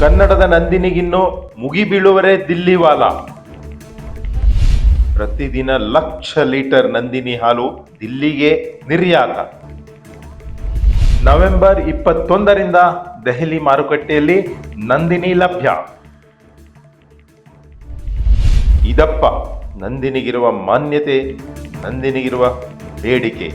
ಕನ್ನಡದ ನಂದಿನಿಗಿನ್ನು ಮುಗಿಬೀಳುವರೇ ದಿಲ್ಲಿವಾಲ. ಪ್ರತಿದಿನ ಲಕ್ಷ ಲೀಟರ್ ನಂದಿನಿ ಹಾಲು ದಿಲ್ಲಿಗೆ ನಿರ್ಯಾತ. ನವೆಂಬರ್ ಇಪ್ಪತ್ತೊಂದರಿಂದ ದೆಹಲಿ ಮಾರುಕಟ್ಟೆಯಲ್ಲಿ ನಂದಿನಿ ಲಭ್ಯ. ಇದಪ್ಪ, ನಂದಿನಿಗಿರುವ ಮಾನ್ಯತೆ, ನಂದಿನಿಗಿರುವ ಬೇಡಿಕೆ.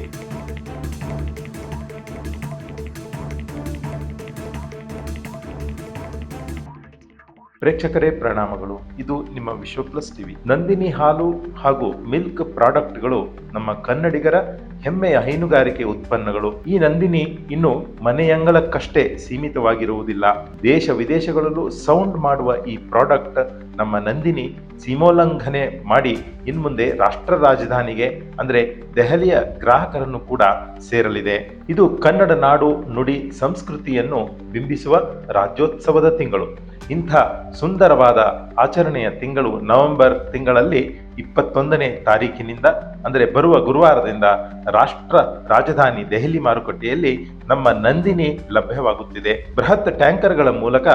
ಪ್ರೇಕ್ಷಕರೇ ಪ್ರಣಾಮಗಳು. ಇದು ನಿಮ್ಮ ವಿಶ್ವ ಪ್ಲಸ್ ಟಿವಿ. ನಂದಿನಿ ಹಾಲು ಹಾಗೂ ಮಿಲ್ಕ್ ಪ್ರಾಡಕ್ಟ್ಗಳು ನಮ್ಮ ಕನ್ನಡಿಗರ ಹೆಮ್ಮೆಯ ಹೈನುಗಾರಿಕೆ ಉತ್ಪನ್ನಗಳು. ಈ ನಂದಿನಿ ಇನ್ನು ಮನೆಯಂಗಳಕ್ಕಷ್ಟೇ ಸೀಮಿತವಾಗಿರುವುದಿಲ್ಲ. ದೇಶ ವಿದೇಶಗಳಲ್ಲೂ ಸೌಂಡ್ ಮಾಡುವ ಈ ಪ್ರಾಡಕ್ಟ್ ನಮ್ಮ ನಂದಿನಿ ಸೀಮೋಲ್ಲಂಘನೆ ಮಾಡಿ ಇನ್ಮುಂದೆ ರಾಷ್ಟ್ರ ರಾಜಧಾನಿಗೆ, ಅಂದ್ರೆ ದೆಹಲಿಯ ಗ್ರಾಹಕರನ್ನು ಕೂಡ ಸೇರಲಿದೆ. ಇದು ಕನ್ನಡ ನಾಡು ನುಡಿ ಸಂಸ್ಕೃತಿಯನ್ನು ಬಿಂಬಿಸುವ ರಾಜ್ಯೋತ್ಸವದ ತಿಂಗಳು. ಇಂಥ ಸುಂದರವಾದ ಆಚರಣೆಯ ತಿಂಗಳು ನವೆಂಬರ್ ತಿಂಗಳಲ್ಲಿ ಇಪ್ಪತ್ತೊಂದನೇ ತಾರೀಕಿನಿಂದ ಅಂದರೆ ಬರುವ ಗುರುವಾರದಿಂದ ರಾಷ್ಟ್ರ ರಾಜಧಾನಿ ದೆಹಲಿ ಮಾರುಕಟ್ಟೆಯಲ್ಲಿ ನಮ್ಮ ನಂದಿನಿ ಲಭ್ಯವಾಗುತ್ತಿದೆ. ಬೃಹತ್ ಟ್ಯಾಂಕರ್ಗಳ ಮೂಲಕ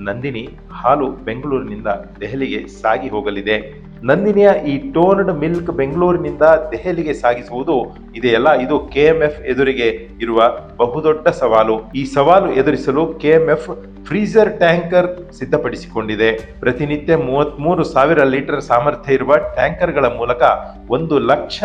ನಂದಿನಿ ಹಾಲು ಬೆಂಗಳೂರಿನಿಂದ ದೆಹಲಿಗೆ ಸಾಗಿ ಹೋಗಲಿದೆ. ನಂದಿನಿಯ ಈ ಟೋನ್ಡ್ ಮಿಲ್ಕ್ ಬೆಂಗಳೂರಿನಿಂದ ದೆಹಲಿಗೆ ಸಾಗಿಸುವುದು ಇದೆಯಲ್ಲ, ಇದು ಕೆಎಂಎಫ್ ಎದುರಿಗೆ ಇರುವ ಬಹುದೊಡ್ಡ ಸವಾಲು. ಈ ಸವಾಲು ಎದುರಿಸಲು ಕೆಎಂಎಫ್ ಫ್ರೀಜರ್ ಟ್ಯಾಂಕರ್ ಸಿದ್ಧಪಡಿಸಿಕೊಂಡಿದೆ. ಪ್ರತಿನಿತ್ಯ ಮೂವತ್ಮೂರು ಸಾವಿರ ಲೀಟರ್ ಸಾಮರ್ಥ್ಯ ಇರುವ ಟ್ಯಾಂಕರ್ಗಳ ಮೂಲಕ ಒಂದು ಲಕ್ಷ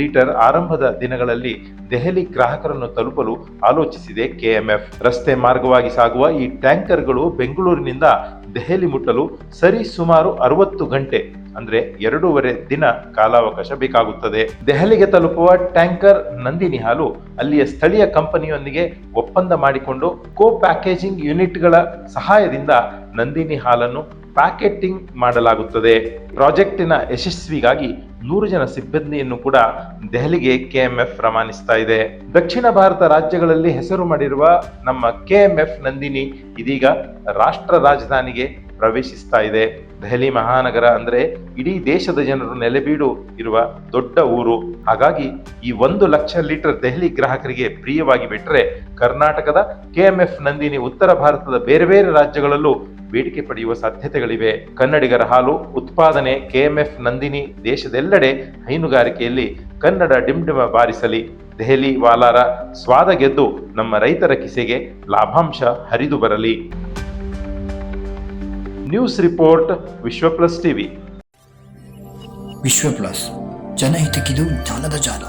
ಲೀಟರ್ ಆರಂಭದ ದಿನಗಳಲ್ಲಿ ದೆಹಲಿ ಗ್ರಾಹಕರನ್ನು ತಲುಪಲು ಆಲೋಚಿಸಿದೆ ಕೆಎಂಎಫ್ ರಸ್ತೆ ಮಾರ್ಗವಾಗಿ ಸಾಗುವ ಈ ಟ್ಯಾಂಕರ್ಗಳು ಬೆಂಗಳೂರಿನಿಂದ ದೆಹಲಿ ಮುಟ್ಟಲು ಸರಿ ಸುಮಾರು ಅರವತ್ತು ಗಂಟೆ ಅಂದ್ರೆ ಎರಡೂವರೆ ದಿನ ಕಾಲಾವಕಾಶ ಬೇಕಾಗುತ್ತದೆ. ದೆಹಲಿಗೆ ತಲುಪುವ ಟ್ಯಾಂಕರ್ ನಂದಿನಿ ಹಾಲು ಅಲ್ಲಿಯ ಸ್ಥಳೀಯ ಕಂಪನಿಯೊಂದಿಗೆ ಒಪ್ಪಂದ ಮಾಡಿಕೊಂಡು ಕೋ ಪ್ಯಾಕೇಜಿಂಗ್ ಯೂನಿಟ್ಗಳ ಸಹಾಯದಿಂದ ನಂದಿನಿ ಹಾಲನ್ನು ಪ್ಯಾಕೆಟಿಂಗ್ ಮಾಡಲಾಗುತ್ತದೆ. ಪ್ರಾಜೆಕ್ಟಿನ ಯಶಸ್ವಿಗಾಗಿ ನೂರು ಜನ ಸಿಬ್ಬಂದಿಯನ್ನು ಕೂಡ ದೆಹಲಿಗೆ ಕೆಎಂಎಫ್ ರವಾನಿಸ್ತಾ ಇದೆ. ದಕ್ಷಿಣ ಭಾರತ ರಾಜ್ಯಗಳಲ್ಲಿ ಹೆಸರು ಮಾಡಿರುವ ನಮ್ಮ ಕೆಎಂಎಫ್ ನಂದಿನಿ ಇದೀಗ ರಾಷ್ಟ್ರ ರಾಜಧಾನಿಗೆ ಪ್ರವೇಶಿಸ್ತಾ ಇದೆ. ದೆಹಲಿ ಮಹಾನಗರ ಅಂದರೆ ಇಡೀ ದೇಶದ ಜನರು ನೆಲೆಬೀಡು ಇರುವ ದೊಡ್ಡ ಊರು. ಹಾಗಾಗಿ ಈ ಒಂದು ಲಕ್ಷ ಲೀಟರ್ ದೆಹಲಿ ಗ್ರಾಹಕರಿಗೆ ಪ್ರಿಯವಾಗಿ ಬಿಟ್ಟರೆ ಕರ್ನಾಟಕದ ಕೆಎಂಎಫ್ ನಂದಿನಿ ಉತ್ತರ ಭಾರತದ ಬೇರೆ ಬೇರೆ ರಾಜ್ಯಗಳಲ್ಲೂ ಬೇಡಿಕೆ ಪಡೆಯುವ ಸಾಧ್ಯತೆಗಳಿವೆ. ಕನ್ನಡಿಗರ ಹಾಲು, ಉತ್ಪಾದನೆ ಕೆಎಂಎಫ್ ನಂದಿನಿ ದೇಶದೆಲ್ಲೆಡೆ ಹೈನುಗಾರಿಕೆಯಲ್ಲಿ ಕನ್ನಡ ಡಿಮ್ಡಿಮ ಬಾರಿಸಲಿ. ದೆಹಲಿ ವಾಲಾರ ಸ್ವಾದ ಗೆದ್ದು ನಮ್ಮ ರೈತರ ಕಿಸೆಗೆ ಲಾಭಾಂಶ ಹರಿದು ಬರಲಿ. News report Vishwa plus TV. Vishwa plus ಜನಹಿತಕ್ಕಿದು ಜ್ಞಾನದ ಜಾಲ.